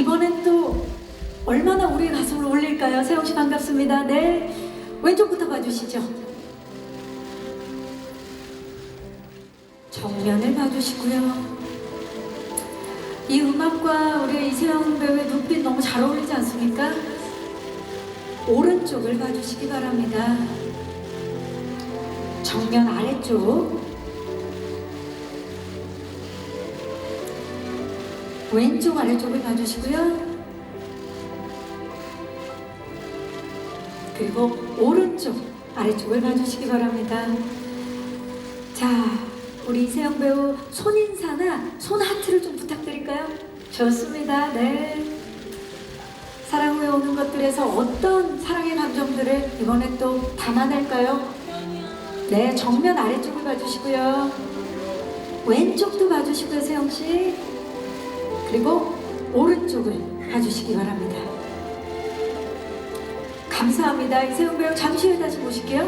이번엔 또 얼마나 우리의 가슴을 올릴까요? 세영 씨 반갑습니다. 네. 왼쪽부터 봐주시죠. 정면을 봐주시고요. 이 음악과 우리 이세영 배우의 눈빛 너무 잘 어울리지 않습니까? 오른쪽을 봐주시기 바랍니다. 정면 아래쪽. 왼쪽 아래쪽을 봐주시고요. 그리고 오른쪽 아래쪽을 봐주시기 바랍니다. 자, 우리 이세영 배우 손인사나 손 하트를 좀 부탁드릴까요? 좋습니다. 네. 사랑 후에 오는 것들에서 어떤 사랑의 감정들을 이번에 또 담아낼까요? 네, 정면 아래쪽을 봐주시고요. 왼쪽도 봐주시고요, 세영 씨. 그리고 오른쪽을 봐주시기 바랍니다. 감사합니다. 이세영 배우 잠시 후에 다시 모실게요.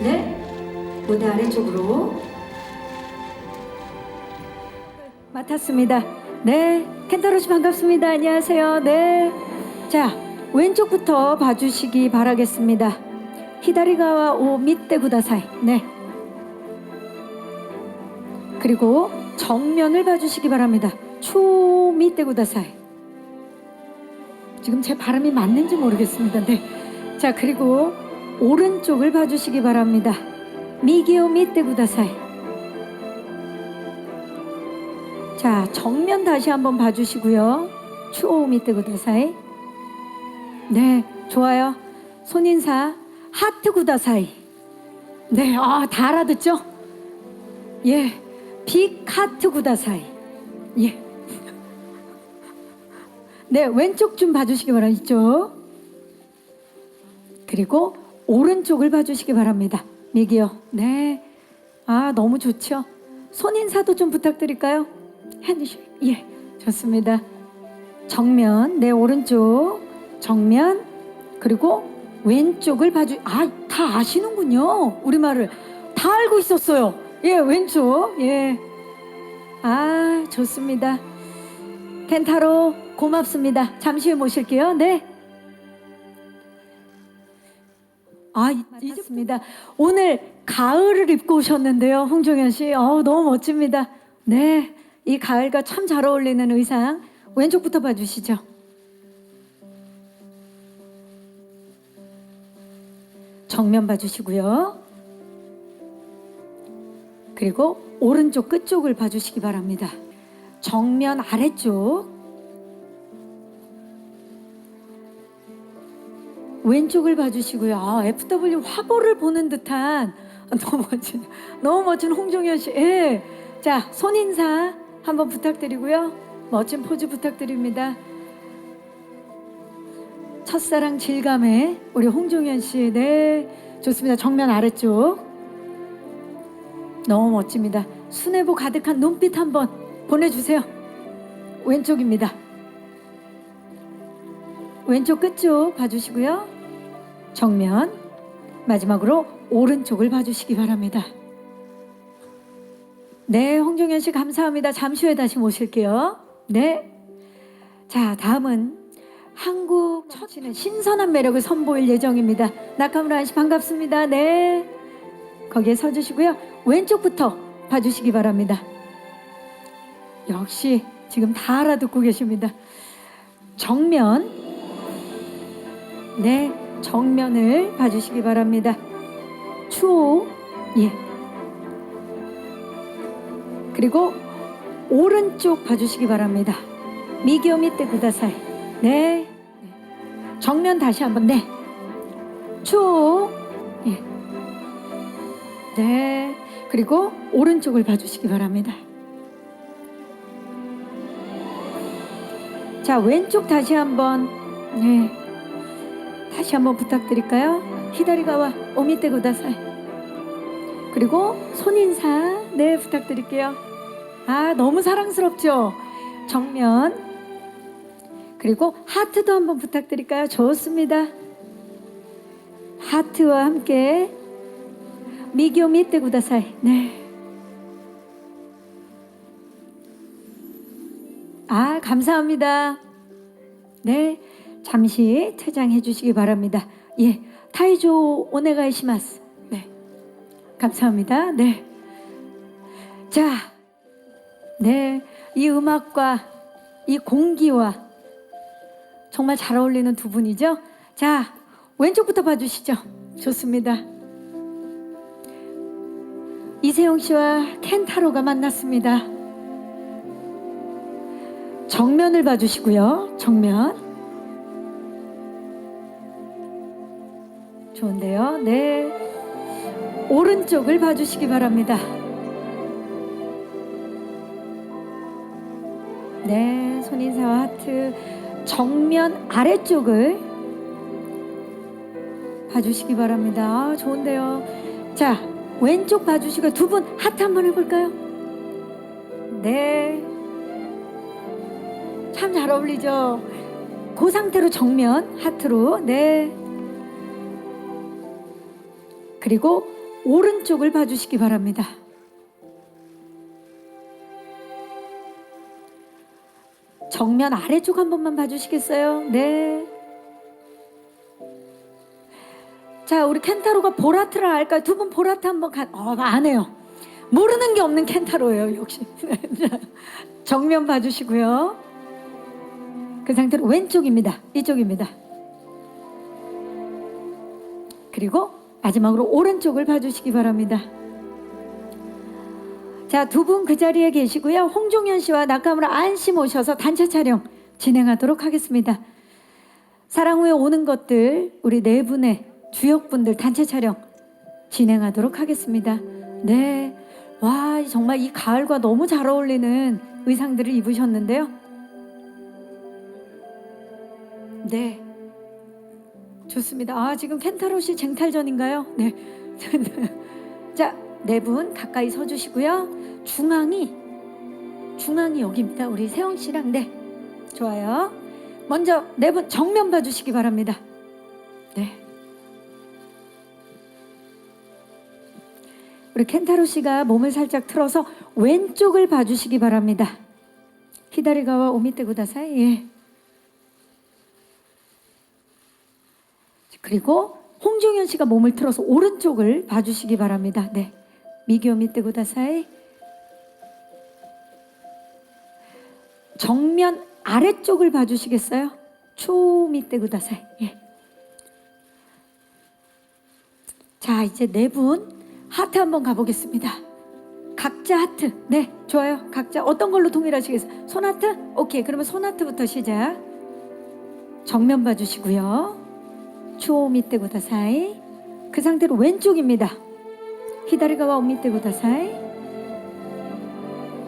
네, 무대 아래쪽으로 맡았습니다. 네, 켄타로 씨 반갑습니다. 안녕하세요. 네, 자 왼쪽부터 봐주시기 바라겠습니다. 히다리가와 오 밑대 구다사이. 네. 그리고 정면을 봐주시기 바랍니다. 추 밑대 구다사이. 지금 제 발음이 맞는지 모르겠습니다. 네. 자 그리고 오른쪽을 봐주시기 바랍니다. 미기오 밑대 구다사이. 자 정면 다시 한번 봐주시고요. 추오 밑대 구다사이. 네 좋아요. 손인사 하트 구다사이. 네, 아, 다 알아듣죠? 예, 빅 하트 구다사이. 예. 네, 왼쪽 좀 봐주시기 바랍니다. 그리고 오른쪽을 봐주시기 바랍니다. 미기요. 네. 아, 너무 좋죠? 손 인사도 좀 부탁드릴까요? 핸드쉐 예, 좋습니다. 정면, 네, 오른쪽. 정면. 그리고 왼쪽을 봐주 아 다 아시는군요 우리말을 다 알고 있었어요 예 왼쪽 예 아 좋습니다 켄타로 고맙습니다 잠시 후에 모실게요 네 아, 이제습니다 오늘 가을을 입고 오셨는데요, 홍종현 씨. 어, 너무 멋집니다. 네, 이 가을과 참 잘 어울리는 의상. 왼쪽부터 봐주시죠. 정면 봐주시고요. 그리고 오른쪽 끝쪽을 봐주시기 바랍니다. 정면 아래쪽. 왼쪽을 봐주시고요. 아, FW 화보를 보는 듯한 너무 멋진, 너무 멋진 홍종현 씨. 예. 자, 손 인사 한번 부탁드리고요. 멋진 포즈 부탁드립니다. 첫사랑 질감의 우리 홍종현 씨, 네, 좋습니다. 정면 아래쪽. 너무 멋집니다. 순애보 가득한 눈빛 한번 보내주세요. 왼쪽입니다. 왼쪽 끝쪽 봐주시고요. 정면. 마지막으로 오른쪽을 봐주시기 바랍니다. 네, 홍종현 씨 감사합니다. 잠시 후에 다시 모실게요. 네. 자, 다음은 한국 처치는 신선한 매력을 선보일 예정입니다. 나카무라 씨 반갑습니다. 네. 거기에 서 주시고요. 왼쪽부터 봐주시기 바랍니다. 역시 지금 다 알아듣고 계십니다. 정면. 네. 정면을 봐주시기 바랍니다. 추호. 예. 그리고 오른쪽 봐주시기 바랍니다. 미기오 밑에 구다사이. 네. 정면 다시 한번 네. 추. 예. 네. 그리고 오른쪽을 봐주시기 바랍니다. 자 왼쪽 다시 한번 네. 다시 한번 부탁드릴까요? 히다리가와 오미테 구다사이. 그리고 손인사 네 부탁드릴게요. 아 너무 사랑스럽죠? 정면 그리고 하트도 한번 부탁드릴까요? 좋습니다. 하트와 함께 미기오 밑에 구다사이. 네. 아 감사합니다. 네, 잠시 퇴장해 주시기 바랍니다. 예, 타이조 오네가이 시마스. 네, 감사합니다. 네, 자, 네, 이 음악과 이 공기와 정말 잘 어울리는 두 분이죠. 자, 왼쪽부터 봐주시죠. 좋습니다. 이세영 씨와 켄타로가 만났습니다. 정면을 봐주시고요. 정면. 좋은데요. 네. 오른쪽을 봐주시기 바랍니다. 네. 손인사와 하트. 정면 아래쪽을 봐주시기 바랍니다. 아, 좋은데요. 자, 왼쪽 봐주시고 두 분 하트 한번 해볼까요? 네. 참 잘 어울리죠? 그 상태로 정면 하트로, 네. 그리고 오른쪽을 봐주시기 바랍니다. 정면 아래쪽 한 번만 봐주시겠어요? 네. 자, 우리 켄타로가 보라트를 알까요? 두 분 보라트 한번 가, 어, 안 해요. 모르는 게 없는 켄타로예요, 역시. 자, 정면 봐주시고요. 그 상태로 왼쪽입니다. 이쪽입니다. 그리고 마지막으로 오른쪽을 봐주시기 바랍니다. 자, 두 분 그 자리에 계시고요. 홍종현 씨와 나카무라 안씨 모셔서 단체 촬영 진행하도록 하겠습니다. 사랑 후에 오는 것들 우리 네 분의 주역분들 단체 촬영 진행하도록 하겠습니다. 네. 와, 정말 이 가을과 너무 잘 어울리는 의상들을 입으셨는데요. 네. 좋습니다. 아, 지금 켄타로 씨 쟁탈전인가요? 네. 자, 네 분 가까이 서 주시고요. 중앙이 중앙이 여기입니다. 우리 세영 씨랑 네. 좋아요. 먼저 네 분 정면 봐 주시기 바랍니다. 네. 우리 켄타로 씨가 몸을 살짝 틀어서 왼쪽을 봐 주시기 바랍니다. 히다리가와 오미테 구다사이. 예. 그리고 홍종현 씨가 몸을 틀어서 오른쪽을 봐주시기 바랍니다. 네. 미기 오미테 구다사이. 정면 아래쪽을 봐주시겠어요? 초 밑에 구다사이. 예. 자, 이제 네 분 하트 한번 가보겠습니다. 각자 하트. 네, 좋아요. 각자 어떤 걸로 통일하시겠어요? 손 하트? 오케이. 그러면 손 하트부터 시작. 정면 봐주시고요. 추오 밑에 구다사이. 그 상태로 왼쪽입니다. 히다리가와 오 밑에 구다사이.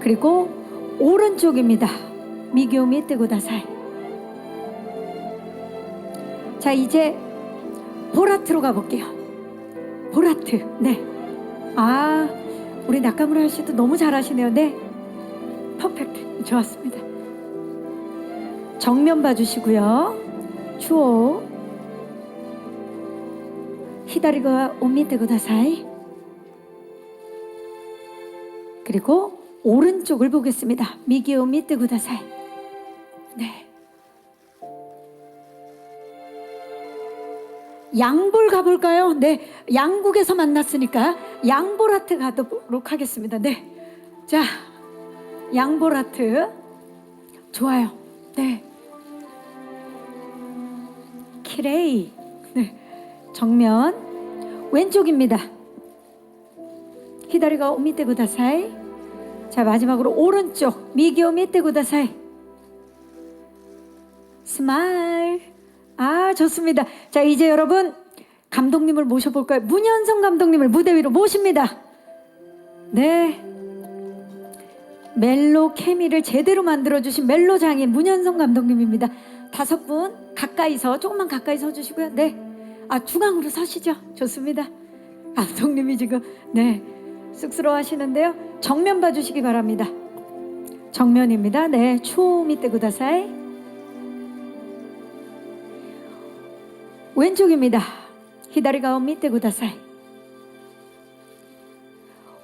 그리고 오른쪽입니다. 미교 밑에 구다사이. 자, 이제 보라트로 가볼게요. 보라트. 네. 아, 우리 나카무라 씨도 너무 잘하시네요. 네. 퍼펙트. 좋았습니다. 정면 봐주시고요. 추오. 구다사이. 그리고 오른쪽을 보겠습니다. 미기 오미테 구다사이. 네. 양볼 가볼까요? 네, 양국에서 만났으니까 양보라트 가도록 하겠습니다. 네, 자, 양보라트 좋아요. 네, 키레이 네, 정면 왼쪽입니다. 히다리가 오미테 구다사이. 자 마지막으로 오른쪽 미기 오미테 구다사이. 스마일. 아, 좋습니다. 자, 이제 여러분 감독님을 모셔볼까요? 문현성 감독님을 무대 위로 모십니다. 네. 멜로 케미를 제대로 만들어주신 멜로 장인 문현성 감독님입니다. 다섯 분 가까이서 조금만 가까이 서 주시고요. 네. 아, 중앙으로 서시죠. 좋습니다. 감독님이 지금 네 쑥스러워 하시는데요. 정면 봐주시기 바랍니다. 정면입니다. 네. 추 밑에 구다사이. 왼쪽입니다. 히다리가 밑에 구다사이.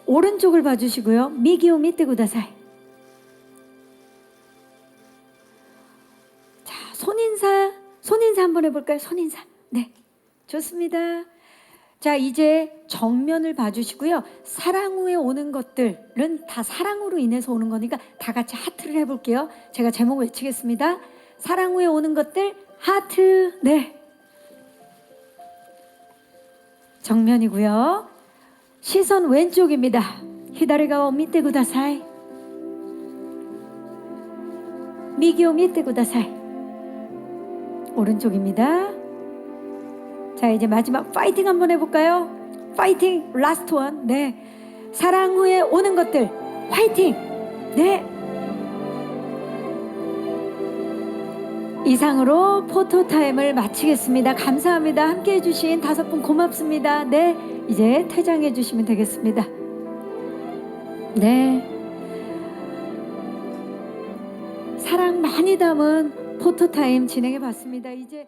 오른쪽을 봐주시고요. 미기오 밑에 구다사이. 자, 손인사 한번 해볼까요? 손인사. 네. 좋습니다. 자, 이제 정면을 봐주시고요. 사랑 후에 오는 것들은 다 사랑으로 인해서 오는 거니까 다 같이 하트를 해볼게요. 제가 제목 외치겠습니다. 사랑 후에 오는 것들, 하트. 네. 정면이고요. 시선 왼쪽입니다. 히다리가와 밑에 구다사이. 미기오 밑에 구다사이. 오른쪽입니다. 자 이제 마지막 파이팅 한번 해볼까요? 파이팅 라스트 원. 네. 사랑 후에 오는 것들 파이팅. 네. 이상으로 포토 타임을 마치겠습니다. 감사합니다. 함께 해주신 다섯 분 고맙습니다. 네. 이제 퇴장해 주시면 되겠습니다. 네. 사랑 많이 담은 포토 타임 진행해 봤습니다. 이제